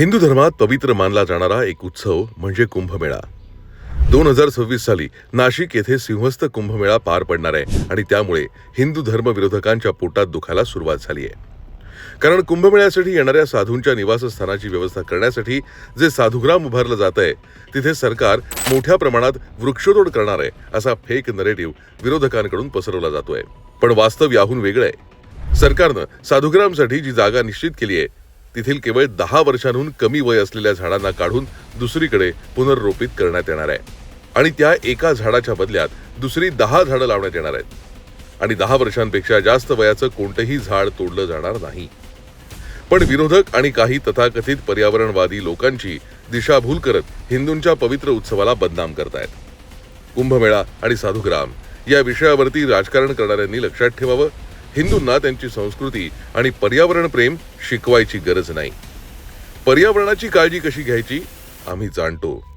हिंदू धर्मात पवित्र मानला जाणारा एक उत्सव म्हणजे कुंभमेळा. दोन हजार सव्वीस साली नाशिक येथे सिंहस्थ कुंभमेळा पार पडणार आहे आणि त्यामुळे हिंदू धर्मविरोधकांच्या पोटात दुखायला सुरुवात झाली आहे. कारण कुंभमेळ्यासाठी येणाऱ्या साधूंच्या निवासस्थानाची व्यवस्था करण्यासाठी जे साधुग्राम उभारलं जात आहे तिथे सरकार मोठ्या प्रमाणात वृक्षतोड करणार आहे असा फेक नरेटिव्ह विरोधकांकडून पसरवला जातोय. पण वास्तव याहून वेगळं आहे. सरकारनं साधुग्रामसाठी जी जागा निश्चित केली आहे तेथील केवळ दहा वर्षांहून कमी वय असलेल्या झाडांना काढून दुसरीकडे पुनर्रोपित करण्यात येणार आहे. आणि त्या एका झाडाच्या बदल्यात दुसरी दहा झाडं लावण्यात येणार आहेत. आणि दहा वर्षांपेक्षा जास्त वयाचं कोणतंही झाड तोडलं जाणार नाही. पण विरोधक आणि काही तथाकथित पर्यावरणवादी लोकांची दिशाभूल करत हिंदूंच्या पवित्र उत्सवाला बदनाम करतायत. कुंभमेळा आणि साधुग्राम या विषयावरती राजकारण करणाऱ्यांनी लक्षात ठेवावं हिंदूंना त्यांची संस्कृती आणि पर्यावरण प्रेम शिकवायची गरज नाही. पर्यावरणाची काळजी कशी घ्यायची? आम्ही जाणतो.